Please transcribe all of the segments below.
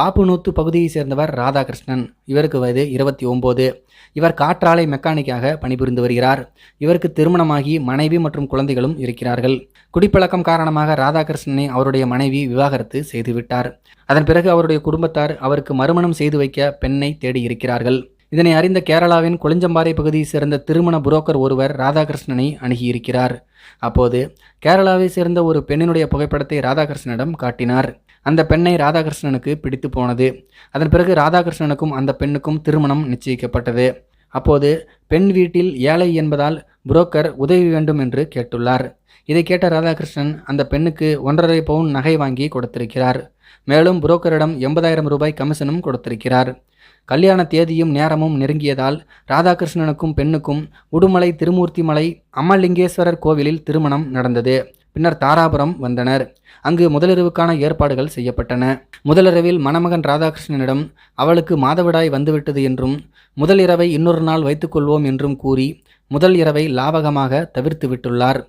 பாப்புநூத்து பகுதியை சேர்ந்தவர் ராதாகிருஷ்ணன். இவருக்கு வயது இருபத்தி ஒம்போது. இவர் காற்றாலை மெக்கானிக்காக பணிபுரிந்து வருகிறார். இவருக்கு திருமணமாகி மனைவி மற்றும் குழந்தைகளும் இருக்கிறார்கள். குடிப்பழக்கம் காரணமாக ராதாகிருஷ்ணனை அவருடைய மனைவி விவாகரத்து செய்துவிட்டார். அதன் பிறகு அவருடைய குடும்பத்தார் அவருக்கு மறுமணம் செய்து வைக்க பெண்ணை தேடி இருக்கிறார்கள் இதனை அறிந்த கேரளாவின் கொளிஞ்சம்பாறை பகுதியை சேர்ந்த திருமண புரோக்கர் ஒருவர் ராதாகிருஷ்ணனை அணுகியிருக்கிறார். அப்போது கேரளாவை சேர்ந்த ஒரு பெண்ணினுடைய புகைப்படத்தை ராதாகிருஷ்ணனிடம் காட்டினார். அந்த பெண்ணை ராதாகிருஷ்ணனுக்கு பிடித்து போனது. அதன் பிறகு ராதாகிருஷ்ணனுக்கும் அந்த பெண்ணுக்கும் திருமணம் நிச்சயிக்கப்பட்டது. அப்போது பெண் வீட்டில் ஏழை என்பதால் புரோக்கர் உதவி வேண்டும் என்று கேட்டுள்ளார். இதை கேட்ட ராதாகிருஷ்ணன் அந்த பெண்ணுக்கு ஒன்றரை பவுன் நகை வாங்கி கொடுத்திருக்கிறார். மேலும் புரோக்கரிடம் எண்பதாயிரம் ரூபாய் கமிஷனும் கொடுத்திருக்கிறார். கல்யாண தேதியும் நேரமும் நெருங்கியதால் ராதாகிருஷ்ணனுக்கும் பெண்ணுக்கும் உடுமலை திருமூர்த்திமலை அம்மலிங்கேஸ்வரர் கோவிலில் திருமணம் நடந்தது. பின்னர் தாராபுரம் வந்தனர். அங்கு முதலிரவுக்கான ஏற்பாடுகள் செய்யப்பட்டன. முதலிரவில் மணமகன் ராதாகிருஷ்ணனிடம் அவளுக்கு மாதவிடாய் வந்துவிட்டது என்றும் முதல் இரவை இன்னொரு நாள் வைத்துக்கொள்வோம் என்றும் கூறி முதல் இரவை லாபகமாக தவிர்த்து விட்டுள்ளார்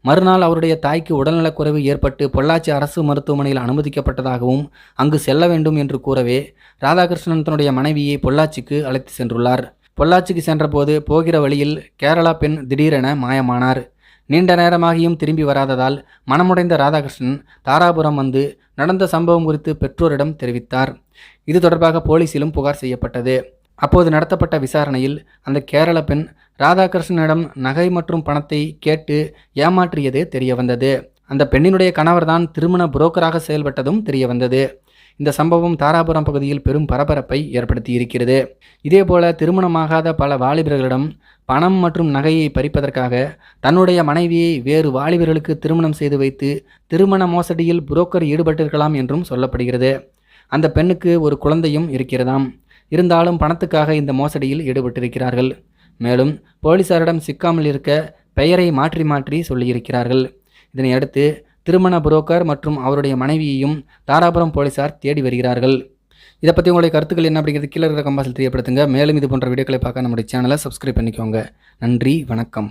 மறுநாள் அவருடைய தாய்க்கு உடல்நலக்குறைவு ஏற்பட்டு பொள்ளாச்சி அரசு மருத்துவமனையில் அனுமதிக்கப்பட்டதாகவும் அங்கு செல்ல வேண்டும் என்று கூறவே ராதாகிருஷ்ணன் தன்னுடைய மனைவியை பொள்ளாச்சிக்கு அழைத்து சென்றுள்ளார். பொள்ளாச்சிக்கு சென்றபோது போகிற வழியில் கேரளா பெண் திடீரென மாயமானார். நீண்ட நேரமாகியும் திரும்பி வராததால் மனமுடைந்த ராதாகிருஷ்ணன் தாராபுரம் வந்து நடந்த சம்பவம் குறித்து பெற்றோரிடம் தெரிவித்தார். இது தொடர்பாக போலீசிலும் புகார் செய்யப்பட்டது. அப்போது நடத்தப்பட்ட விசாரணையில் அந்த கேரள பெண் ராதாகிருஷ்ணனிடம் நகை மற்றும் பணத்தை கேட்டு ஏமாற்றியது தெரிய வந்தது அந்த பெண்ணினுடைய கணவர்தான் திருமண புரோக்கராக செயல்பட்டதும் தெரிய வந்தது இந்த சம்பவம் தாராபுரம் பகுதியில் பெரும் பரபரப்பை ஏற்படுத்தி இருக்கிறது இதேபோல திருமணமாகாத பல வாலிபர்களிடம் பணம் மற்றும் நகையை பறிப்பதற்காக தன்னுடைய மனைவியை வேறு வாலிபர்களுக்கு திருமணம் செய்து வைத்து திருமண மோசடியில் புரோக்கர் ஈடுபட்டிருக்கலாம் என்றும் சொல்லப்படுகிறது. அந்த பெண்ணுக்கு ஒரு குழந்தையும் இருக்கிறதாம். இருந்தாலும் பணத்துக்காக இந்த மோசடியில் ஈடுபட்டிருக்கிறார்கள். மேலும் போலீசாரிடம் சிக்காமல் இருக்க பெயரை மாற்றி மாற்றி சொல்லியிருக்கிறார்கள். இதனை அடுத்து திருமண புரோக்கர் மற்றும் அவருடைய மனைவியையும் தாராபுரம் போலீசார் தேடி வருகிறார்கள். இதை பற்றி உங்களுடைய கருத்துக்கள் என்ன அப்படிங்கிறது கீழே இருக்கிற கம்பாசில் தெரியப்படுத்துங்க. மேலும் இது போன்ற வீடியோக்களை பார்க்க நம்முடைய சேனலை சப்ஸ்கிரைப் பண்ணிக்கோங்க. நன்றி வணக்கம்.